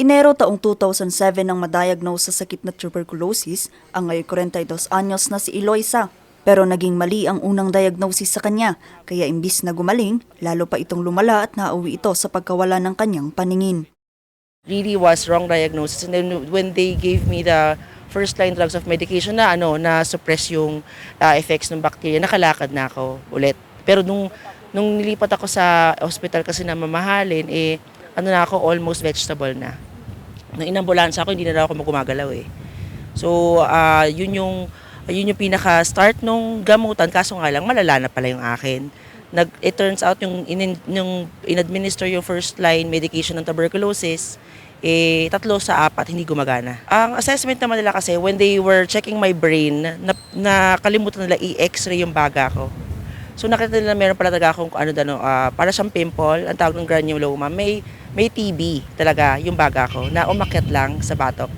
Enero taong 2007 nang madiagnose sa sakit na tuberculosis ang ngayon 42 anyos na si Eloisa. Pero naging mali ang unang diagnosis sa kanya, kaya imbis na gumaling, lalo pa itong lumala at nauwi ito sa pagkawala ng kanyang paningin. really was wrong diagnosis and then when they gave me the first line drugs of medication na ano na suppress yung uh, effects ng bacteria nakalakad na ako ulit pero nung nung nilipat ako sa hospital kasi na mamahalin eh ano na ako almost vegetable na nung inambulansya ako hindi na daw ako gumagalaw eh so ah, yun yung yun yung pinaka start nung gamutan kaso nga lang malala na pala yung akin nag it turns out yung in, yung in-administer yung first line medication ng tuberculosis eh tatlo sa apat hindi gumagana. Ang assessment naman nila kasi when they were checking my brain na, nakalimutan nila i-x-ray yung baga ko. So nakita nila meron pala talaga akong ano dano ah, para siyang pimple, ang tawag ng granuloma. May may TB talaga yung baga ko na umakyat lang sa batok.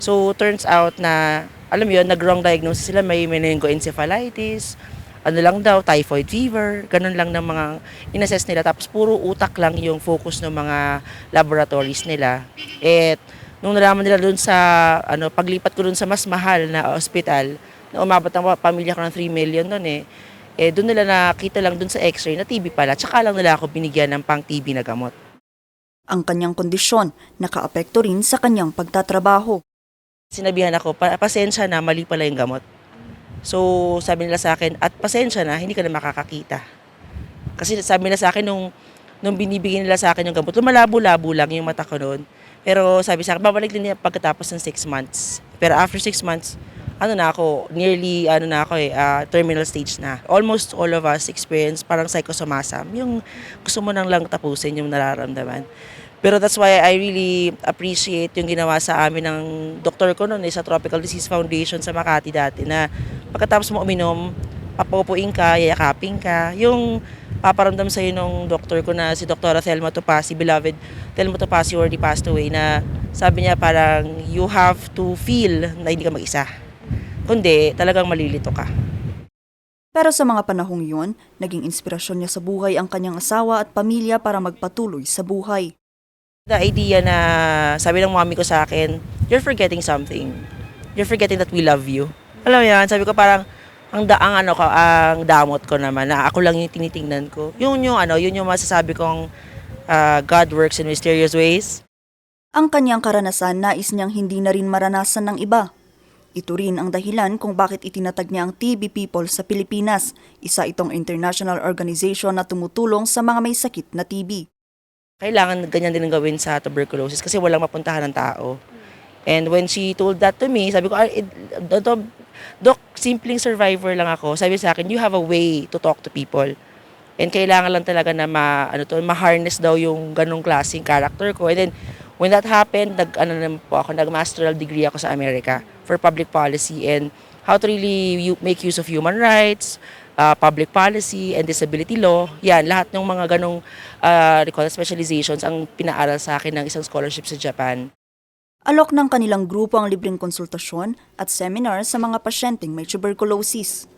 So turns out na alam mo yun, nag-wrong diagnosis sila, may meningoencephalitis, ano lang daw, typhoid fever, ganun lang ng mga inassess nila. Tapos puro utak lang yung focus ng mga laboratories nila. At nung nalaman nila dun sa, ano, paglipat ko dun sa mas mahal na ospital, na umabot ang pamilya ko ng 3 million dun eh, eh doon nila nakita lang dun sa x-ray na TB pala, tsaka lang nila ako binigyan ng pang TB na gamot. Ang kanyang kondisyon nakaapekto rin sa kanyang pagtatrabaho. Sinabihan ako, pa- pasensya na, mali pala yung gamot. So, sabi nila sa akin, at pasensya na, hindi ka na makakakita. Kasi sabi nila sa akin, nung, nung binibigyan nila sa akin yung gamot, lumalabo-labo lang yung mata ko noon. Pero sabi sa akin, babalik din niya pagkatapos ng 6 months. Pero after 6 months, ano na ako, nearly, ano na ako eh, ah, terminal stage na. Almost all of us experience parang psychosomasam. Yung gusto mo nang lang tapusin yung nararamdaman. Pero that's why I really appreciate yung ginawa sa amin ng doktor ko noon eh, sa Tropical Disease Foundation sa Makati dati na pagkatapos mo uminom, papupuin ka, yayakapin ka. Yung paparamdam sa'yo nung doktor ko na si Dr. Thelma Topasi, beloved Thelma Topasi already passed away na sabi niya parang you have to feel na hindi ka mag-isa. Kundi talagang malilito ka. Pero sa mga panahong yun, naging inspirasyon niya sa buhay ang kanyang asawa at pamilya para magpatuloy sa buhay. The idea na sabi ng mami ko sa akin, you're forgetting something. You're forgetting that we love you. Alam mo yan, sabi ko parang ang daang ano ko, ang damot ko naman na ako lang yung tinitingnan ko. Yun yung ano, yun yung masasabi kong ah, God works in mysterious ways. Ang kanyang karanasan nais niyang hindi na rin maranasan ng iba. Ito rin ang dahilan kung bakit itinatag niya ang TB People sa Pilipinas, isa itong international organization na tumutulong sa mga may sakit na TB. Kailangan ganyan din ang gawin sa tuberculosis kasi walang mapuntahan ng tao. And when she told that to me, sabi ko, "Ah, it- Dok, Dok, simpleng survivor lang ako. Sabi sa akin, you have a way to talk to people. And kailangan lang talaga na ma, ano to, ma-harness daw yung ganong klaseng character ko. And then, when that happened, nag, ano naman po ako, nag-masteral degree ako sa Amerika for public policy and how to really make use of human rights, uh, public policy, and disability law. Yan, lahat ng mga ganong uh, specializations ang pinaaral sa akin ng isang scholarship sa Japan. Alok ng kanilang grupo ang libreng konsultasyon at seminar sa mga pasyenteng may tuberculosis.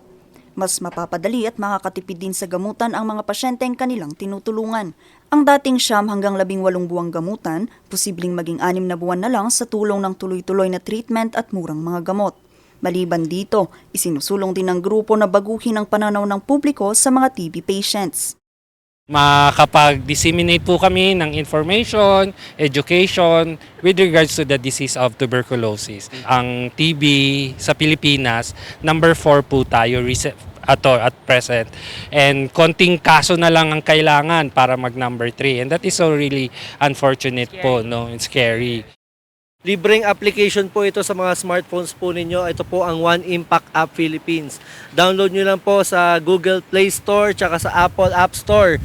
Mas mapapadali at makakatipid din sa gamutan ang mga pasyenteng kanilang tinutulungan. Ang dating siyam hanggang labing walong buwang gamutan, posibleng maging anim na buwan na lang sa tulong ng tuloy-tuloy na treatment at murang mga gamot. Maliban dito, isinusulong din ng grupo na baguhin ang pananaw ng publiko sa mga TB patients. Makakapag-disseminate po kami ng information, education with regards to the disease of tuberculosis. Ang TB sa Pilipinas, number 4 po tayo ato at present. And konting kaso na lang ang kailangan para mag number 3. And that is so really unfortunate po, no? It's scary. Libreng application po ito sa mga smartphones po ninyo. Ito po ang One Impact App Philippines. Download nyo lang po sa Google Play Store tsaka sa Apple App Store.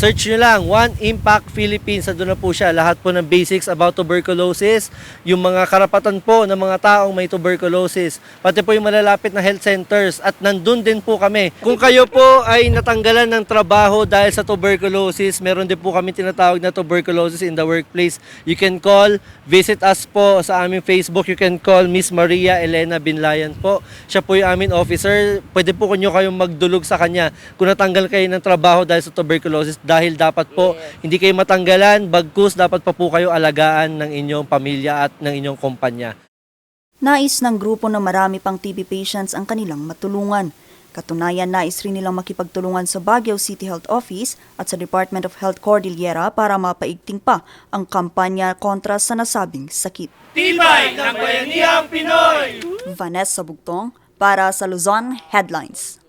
Search nyo lang, One Impact Philippines. Doon na po siya. Lahat po ng basics about tuberculosis, yung mga karapatan po ng mga taong may tuberculosis, pati po yung malalapit na health centers at nandun din po kami. Kung kayo po ay natanggalan ng trabaho dahil sa tuberculosis, meron din po kami tinatawag na tuberculosis in the workplace. You can call, visit us po sa aming Facebook. You can call Miss Maria Elena Binlayan po. Siya po yung aming officer. Pwede po nyo kayong magdulog sa kanya kung natanggal kayo ng trabaho dahil sa tuberculosis. Dahil dapat po hindi kayo matanggalan, bagkus dapat pa po kayo alagaan ng inyong pamilya at ng inyong kumpanya. Nais ng grupo na marami pang TB patients ang kanilang matulungan. Katunayan, nais rin nilang makipagtulungan sa Baguio City Health Office at sa Department of Health Cordillera para mapaigting pa ang kampanya kontra sa nasabing sakit. Tibay ng Bayanihang Pinoy! Vanessa Bugtong para sa Luzon Headlines.